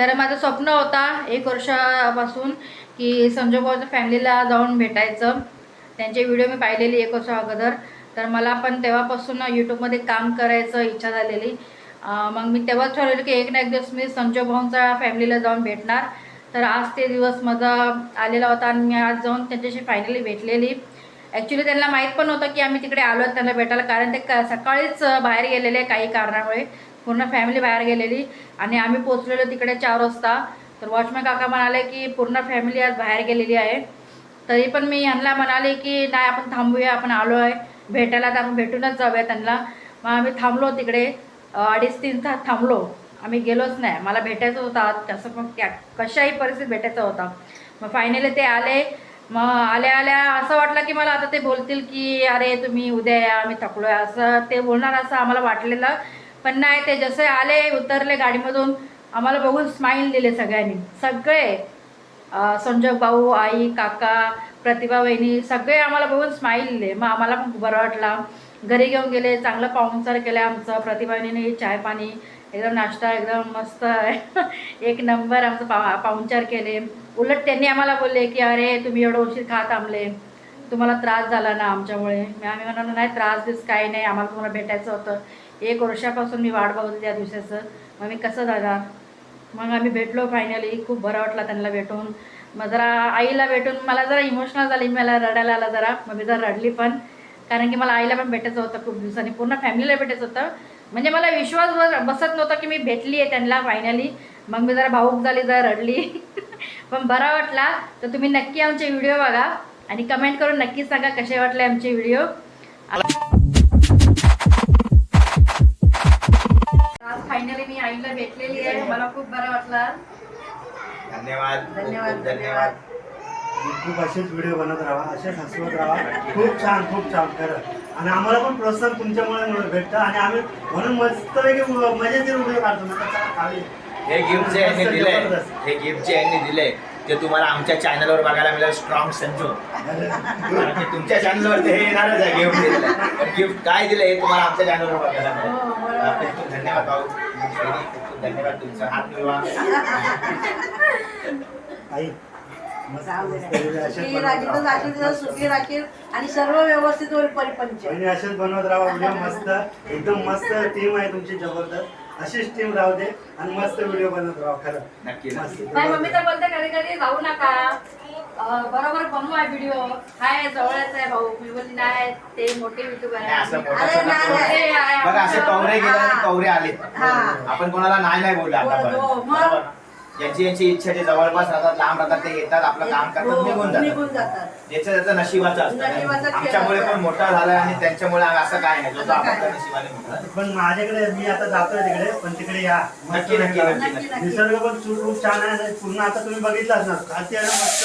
तर माझं स्वप्न होता एक वर्षापासून की संजय भाऊच्या फॅमिलीला जाऊन भेटायचं. त्यांचे व्हिडिओ मी पाहिलेली एक वर्षा अगोदर. तर मला पण तेव्हापासून यूट्यूबमध्ये काम करायचं इच्छा झालेली. मग मी तेव्हाच ठरवलं की एक ना एक दिवस मी संजय भाऊंच्या फॅमिलीला जाऊन भेटणार. तर आज ते दिवस माझा आलेला होता आणि मी आज जाऊन त्यांच्याशी फायनली भेटलेली. ॲक्च्युली त्यांना माहीत पण होतं की आम्ही तिकडे आलो त्यांना भेटायला कारण ते क सकाळीच बाहेर गेलेले काही कारणामुळे. पूर्ण फॅमिली बाहेर गेलेली आणि आम्ही पोचलेलो तिकडे चार वाजता. तर वॉचमॅन काका म्हणाले की पूर्ण फॅमिली आज बाहेर गेलेली आहे. तरी पण मी यांना म्हणाले की नाही आपण थांबूया आपण आलो आहे भेटायला तर आपण भेटूनच जाऊया त्यांना. मग आम्ही थांबलो तिकडे. अडीच तीन तास थांबलो. आम्ही गेलोच नाही. मला भेटायचं होतं तसं मग त्या कशाही परिस्थितीत भेटायचा होता. मग फायनली ते आले. मग आल्या आल्या असं वाटलं की मला आता ते बोलतील की अरे तुम्ही उद्या या आम्ही थकलो आहे असं ते बोलणार असं आम्हाला वाटलेलं. पण नाही ते जसे आले उतरले गाडीमधून आम्हाला बघून स्माईल दिले सगळ्यांनी. सगळे संजय भाऊ आई काका प्रतिभा वहिनी सगळे आम्हाला बघून स्माईल दिले. मग आम्हाला पण बरं वाटला. घरी घेऊन गेले चांगलं पाहुणचार केलं आमचं. प्रतिभा वहिनीने चाय पाणी एकदम नाश्ता एकदम मस्त एक नंबर आमचं पा पाहुणचार केले. उलट त्यांनी आम्हाला बोलले की अरे तुम्ही एवढं उशीर खा थांबले? तुम्हाला त्रास झाला ना आमच्यामुळे. मी आम्ही म्हणालो नाही त्रास दिस काही नाही आम्हाला तुम्हाला भेटायचं होतं. एक वर्षापासून मी वाट बघत त्या दिवसाचं. मग मी कसं जाणार? मग आम्ही भेटलो फायनली खूप बरं वाटलं त्यांना भेटून. मग जरा आईला भेटून मला जरा इमोशनल झाली. मला रडायला आला जरा. मग मी जरा रडली पण. कारण की मला आईला पण भेटायचं होतं खूप दिवसांनी. पूर्ण फॅमिलीला भेटायचं होतं. म्हणजे मला विश्वास बसत नव्हता की मी भेटली आहे त्यांना फायनली मग मी जरा भाऊक झाली जरा रडली. पण बरा वाटला. तर तुम्ही नक्की आमचे व्हिडिओ बघा. आणि कमेंट करून नक्की सांगा कसे वाटले आमचे व्हिडिओ आज फायनली मी आईला भेटलेली आहे. मला खूप बरं वाटलं. धन्यवाद. धन्यवाद, खूप धन्यवाद. खूप असेच व्हिडिओ बनत राहा असेच हसवत राहा. खूप छान खूप छान. खरं. आणि आम्हाला पण प्रोत्साहन तुमच्यामुळे भेटतं. आणि आम्ही म्हणून मस्तपैकी मजेचे व्हिडिओ काढतो. खाली हे गिफ्ट जे यांनी दिले. हे गिफ्ट जे यांनी दिले ते तुम्हाला आमच्या चॅनलवर बघायला मिळेल स्ट्रॉंग संजू. तुमच्या चॅनलवर ते हे येणारच आहे गिफ्ट दिलेलं गिफ्ट काय दिलं हे तुम्हाला आमच्या चॅनलवर बघायला मिळेल. हो, बरोबर. खूप धन्यवाद भाऊ. खूप धन्यवाद तुमचा. हात मिळवा. सुखी राखील आणि सर्व व्यवस्थित होईल परिपंच. बनवत राहा. मस्त एकदम मस्त टीम आहे तुमची जबरदस्त. अशीच टीम राहू दे आणि मस्त व्हिडिओ बनवत राहा खरं नक्की मस्त. नाही मम्मी तर बोलते कधी कधी जाऊ नका अं, बरोबर बनवा व्हिडिओ हाय जवळच आहे भाऊ मी बोलली नाही ते मोठे युट्यूबर नाही, असं आहे मोठं अरे, सगळं नाही, करू नये. नाही. बघा असे कवरे गेले आणि कवरे आले हा. आपण कोणाला नाही नाही बोललो आतापर्यंत मग. बरोबर? यांची यांची इच्छा जे जवळपास राहतात लांब राहतात ते येतात आपलं काम करतात हो, निघून जातात. निघून जातात. ज्याचं त्याचं नशिबाचं असतं. आमच्यामुळे पण मोठा झालाय आणि त्यांच्यामुळे आम्ही असं काय नाही. जो नाही. नशिबाने मोठा पण माझ्याकडे मी आता जातोय तिकडे पण तिकडे या. नक्की, नक्की. निसर्ग पण खूप छान आहे. पूर्ण आता तुम्ही बघितलाच ना खाती आहे मस्त.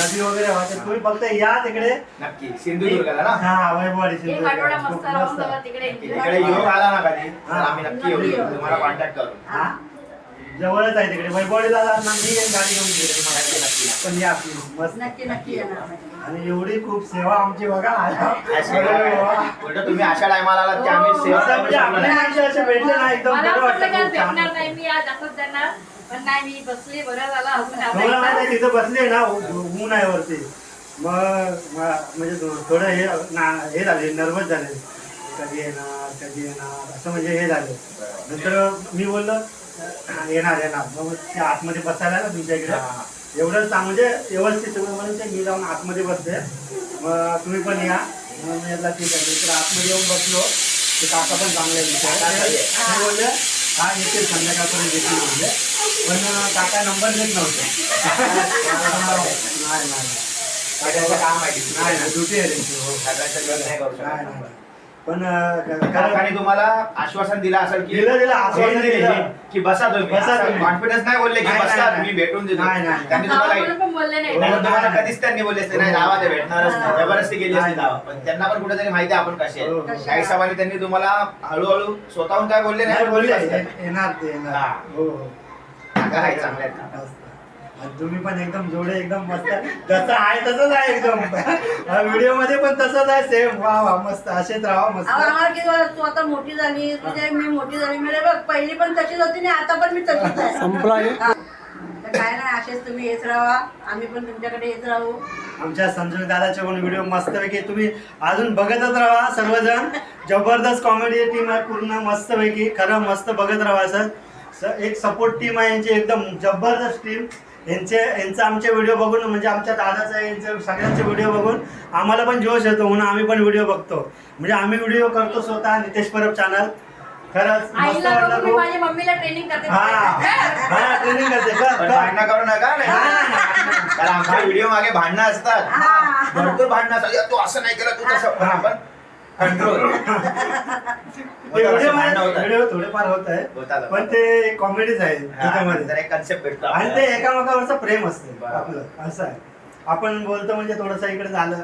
नदी वगैरे वाहते तुम्ही फक्त या तिकडे. नक्की. सिंधुदुर्गाला ना? हा वैभवाडी सिंधुदुर्ग. तिकडे. योग आला ना कधी. आम्ही नक्की येऊ. तुम्हाला कॉन्टॅक्ट करू. हा. जवळच आहे तिकडे. वैभवाडीला जाणार मी गाडी घेऊन गेले नक्की. पण या please, मस्त. नक्की नक्की येणार आणि एवढी खूप सेवा आमची बघा. उलट तुम्ही अशा टायमाला आलात की आम्ही हो. सेवा असं म्हणजे आपल्या असे भेटले ना एकदम मला बरं असं वाटलं वाटतं की आज खूप छान. भेटणार नाही. मी आज असंच जाणार. पण नाही मी बसली. बरं झालं. अजून तुम्हाला माहिती आहे, आता तिथं बसले ना. ऊन आहे वरती. मग म- म्हणजे थो- थोडं हे ना- हे झाले. नर्वस झाले. कधी येणार कधी येणार. असं म्हणजे हे झालं. नंतर मी बोललो "अं, येणार येणार. मग ते आतमध्ये बसायला ना तुमच्या इकडे. एवढं सांग म्हणजे व्यवस्थित म्हणून ते मी जाऊन आतमध्ये बसते मग तुम्ही पण या. मग मी म्हटलं ठीक आहे. मी तर आतमध्ये येऊन बसलो. ते काका पण चांगले बोलले हा येतील संध्याकाळपर्यंत येतील बोलले पण काका नंबर देत नव्हते. नाही नाही. काम आहे. नाही नाही. ड्युटी आहे त्यांची. हो घर नाही करू शकत. पण अं, क- काकाने तुम्हाला आश्वासन दिलं असेल की दिलं, दिलं, आश्वासन हे दिले. की बसा तुम्ही बसा तुम्ही. कॉन्फिडन्स नाही बोलले की नाही, बसा नाही, तुम्ही नाही. भेटून देतो नाही, नाही. त्यांनी तुम्हाला म्हणून पण बोलले नाही नाही, हो, तुम्हाला नाही. कधीच त्यांनी बोलले असते नाही जावा ते भेटणारच नाही जबरदस्ती केली असती नाही. जावा पण त्यांना पण कुठेतरी माहिती आहे आपण कसे हो. आहेत. काही हिशोबाने त्यांनी तुम्हाला हळूहळू स्वतःहून काय बोलले नाही नाही बोलले असते. येणार ते येणार हा. हो हो काका आहे, चांगले आहेत काका. मस्त. आणि तुम्ही पण एकदम जोडे एकदम मस्त. जसं आहे तसंच आहे एकदम. व्हिडिओमध्ये पण तसंच आहे सेम वा वा मस्त. असेच राहा मस्त. आम्हाला किती तू आता मोठी झाली म्हणजे मी मोठी झाली. म्हणजे बघ पहिली पण तशीच होती आणि आता पण मी तशीच आहे. संपला हा. तर काय नाही असेच तुम्ही येत राहा. आम्ही पण तुमच्याकडे येत राहू. आमच्या संजय दादाचे पण व्हिडिओ मस्तपैकी तुम्ही अजून बघतच राहा सर्वजण. जबरदस्त कॉमेडी टीम आहे पूर्ण मस्तपैकी. खरं मस्त बघत राहा असं स- एक सपोर्ट टीम आहे यांची एकदम जबरदस्त टीम यांचे यांचं आमचे व्हिडिओ बघून म्हणजे आमच्या दादाचा यांचे सगळ्यांचे व्हिडिओ बघून आम्हाला पण जोश येतो म्हणून आम्ही पण व्हिडिओ बघतो. म्हणजे आम्ही व्हिडिओ करतो स्वतः नितेश परब चॅनल खरंच मस्त आईला वाटलं बघून मी खूप. माझ्या मम्मीला ट्रेनिंग करते. हा. हा. ट्रेनिंग करते. का पण का? भांडणं करू नका. नाही कारण आमच्या व्हिडिओ मागे भांडणं असतात. हा. भरपूर भांडणं असतात. "या, तू असं नाही केलं तू तसं पण आपण कंट्रोल ते व्हिडिओ थोडेफार होत आहे. पण ते कॉमेडीच आहे त्याच्यामध्ये एक कन्सेप्ट भेटतो आणि ते. एकामेकावरचं प्रेम असतं. आपलं असं आहे. आपण बोलतो म्हणजे थोडंसं इकडे झालं.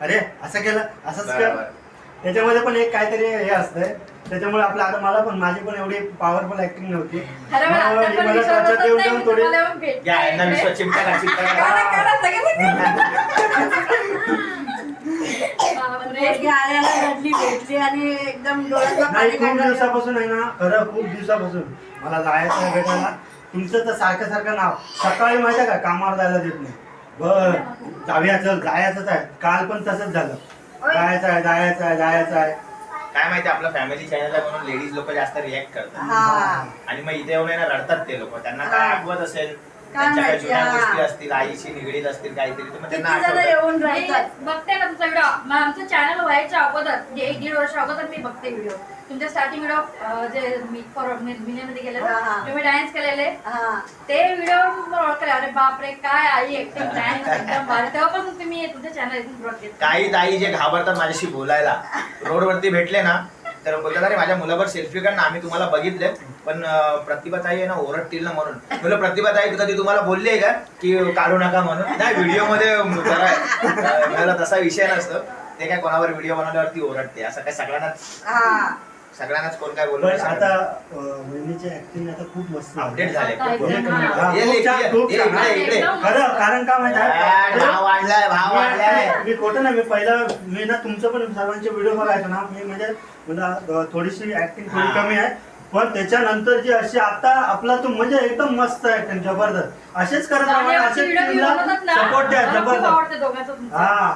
अरे असं केलं असंच कर. त्याच्यामध्ये पण एक काहीतरी हे असतंय. त्याच्यामुळे आपलं आता मला पण माझी पण एवढी पॉवरफुल ऍक्टिंग नव्हती. मला त्याच्यात येऊन जाऊन थोडी तुम्हाला येऊन भेटते या, यांना इकडे. विश्वास चिमटा का चिमटा का? करा, करा, सगळे. बापरे. पोरगी आल्याला भेटली आणि एकदम डोळ्यातलं नाही पाणी खूप काढलं. दिवसापासून आहे ना खरं खूप दिवसापासून. मला जायचं आहे भेटायला. तुमचं तर सारखं सारखं नाव. सकाळी माहिती आहे का कामावर जायला देत नाही. बर जाऊया चल जायचंच आहे. काल पण तसंच झालं. जायचं आहे जायचं आहे जायचं आहे. काय माहिती आपलं फॅमिली चॅनल आहे म्हणून लेडीज लोक जास्त रिॲक्ट करतात. हा. आणि मग इथे येऊन आहे ना रडतात ते लोक. त्यांना काय हा. आठवत असेल? त्यांच्या काही माहिती, जुन्या हा. गोष्टी असतील आईशी निगडीत असतील काहीतरी तर मग किती त्यांना जण आठवतं. येऊन मी राहतात. बघते ना तुमचा व्हिडिओ आमचं चॅनल व्हायच्या अगोदर म्हणजे एक दीड वर्ष अगोदर मी बघते व्हिडिओ तुमचे स्टार्टिंग व्हिडिओ जे मी मध्ये गेले हा, हा. तुम्ही डान्स केलेले हा. ते व्हिडिओ ओळखले अरे बापरे काय आई ऍक्टिंग डान्स एकदम भारी. तेव्हापासून तुम्ही तुमच्या चॅनल इथून काही ताई जे घाबरतात माझ्याशी बोलायला रोडवरती भेटले ना तर बोलतात अरे माझ्या मुलावर सेल्फी काढ ना आम्ही तुम्हाला बघितले. पण प्रतिभा ताई आहे ना ओरडतील ना म्हणून. म्हणलं प्रतिभा ताई कधी तुम्हाला बोलली आहे का? की काढू नका म्हणून. नाही व्हिडिओमध्ये जरा मला तसा विषय नसतो. ते काय कोणावर व्हिडिओ बनवल्यावरती ओरडते. असं काय सगळ्यांनाच हा. सगळ्यांनाच कोण काय बोलू पण आता अं, वहिनीची ऍक्टिंग आता खूप मस्त आहे. अपडेट झाले. खूप. एकदम, हा, ये, खूप ये, छान, ये, खूप ये, छान. इकडे, इकडे. एकदम. खरं कारण का माहिती आ, भाव वाढलाय भाव वाढलाय. मी मी खोटं नाही मी पहिला मी ना तुमचं पण सर्वांचे व्हिडिओ बघायचो ना. मी म्हणजे मला अं, थोडीशी ऍक्टिंग थोडी हा. कमी आहे. पण त्याच्यानंतर जी अशी आता आपला तू म्हणजे एकदम मस्त ऍक्टिंग जबरदस्त असेच करत राहा असेच टीमला सपोर्ट द्या जबरदस्त. हा.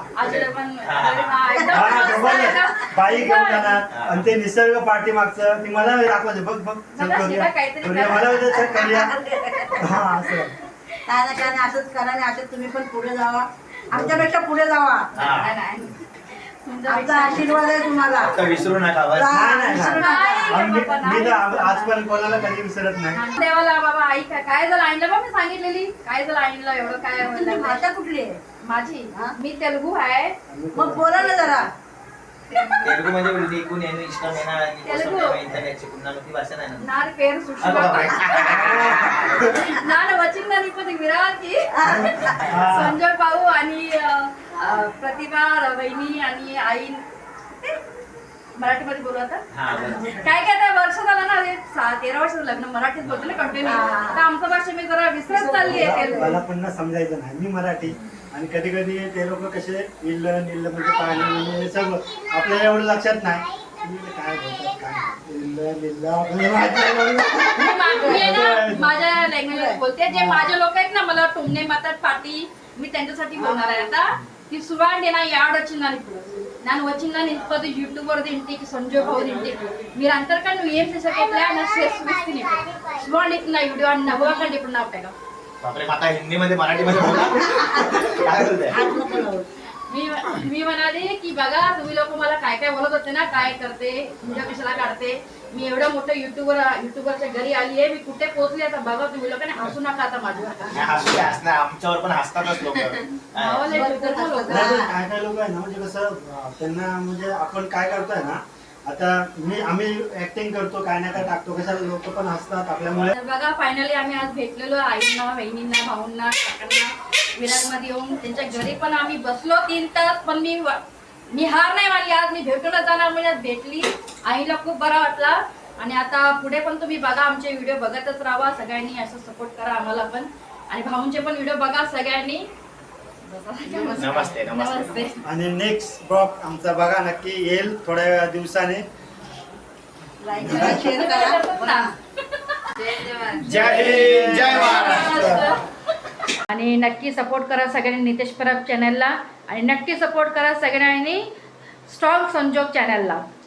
जबरदस्त. बाई घेऊन. जाणार. आणि ते निसर्ग पाठीमागचं ती मला दाखवायचं बघ बघ करूया. मला करूया हा असं काय ना काय नाही असंच करा आणि असंच तुम्ही पण पुढे जावा आमच्यापेक्षा पुढे जावा देवाला बाबा आई काय आणलं बा मी सांगितलेली. काय झालं आणलं एवढं काय भाषा कुठली आहे? माझी. मी तेलगू आहे. मग बोला ना जरा. तेलगू म्हणजे एकूण इष्टम येणार तेलगू. भाषा नाही ना. वचिन ना निपत विराती की. संजय भाऊ आणि प्रतिभा वहिनी आणि आई. मराठीमध्ये बोलू आता. काय काय आता वर्ष झालं ना सहा तेरा वर्ष लग्न मराठीत बोलते ना कंटिन्यू. आता आमचं भाषा मी जरा विसरत चालली आहे मला- पण ना समजायचं नाही. मी मराठी आणि कधी कधी ते लोक कसे इल्ल निल्ल म्हणजे पाणी म्हणजे सगळं आपल्याला एवढं लक्षात नाही. काय बोलतात काय इल्ल निल्ल आपल्याला माझ्या लँग्वेज बोलते. जे माझे लोक आहेत ना मला टोमणे मातात पाटी मी त्यांच्यासाठी बोलणार आहे आता. ఇది చూడండి నా యాడ్ వచ్చిందని ఇప్పుడు నన్ను వచ్చిందని ఇంతది యూట్యూబర్ది ఇంటికి సంజయ్ బాబుది ఇంటికి మీరు అందరికన్నా నువ్వు ఏం చేసాకట్లే నా స్ట్రెస్ చూస్తుంది చూడండి నా వీడియో అని నవ్వకండి ఇప్పుడు నా పేరు मी म्हणाले की बघा तुम्ही लोक मला काय काय बोलत होते ना काय करते तुमच्या कशाला काढते मी एवढं मोठं युट्यूबर युट्यूबरच्या घरी आली आहे मी कुठे पोहोचली आता बघा तुम्ही लोकांनी हसू नका आता माझ्यावर नाही, हसू द्या, हसणार आमच्यावर पण हसतातच लोक. नाही काय काय लोक आहे ना म्हणजे कसं अं, त्यांना म्हणजे आपण काय करतोय ना आता मी आम्ही ऍक्टिंग करतो काय ना काय टाकतो कशाला लोक पण हसतात आपल्यामुळे. तर बघा फायनली आम्ही आज भेटलेलो आईंना बहिणींना भाऊंना काकांना विराटमध्ये येऊन त्यांच्या घरी पण आम्ही बसलो तीन तास पण मी वा- मी हार नाही मानली आज मी भेटूनच जाणार म्हणजे आज भेटली. आईला खूप बरा वाटला. आणि आता पुढे पण तुम्ही बघा आमचे व्हिडिओ बघतच राहा. सगळ्यांनी असं सपोर्ट करा आम्हाला पण. आणि भाऊंचे पण व्हिडिओ बघा सगळ्यांनी. नमस्ते, नमस्ते. आणि नेक्स्ट ब्लॉग आमचा बघा नक्की येईल थोड्या दिवसाने. लाईक करा शेअर करा. ना जय हिंद जय महाराष्ट्र आणि नक्की सपोर्ट करा सगळ्यांनी नितेश परब चॅनलला आणि नक्की सपोर्ट करा सगळ्यांनी स्ट्रॉंग संजोग चॅनलला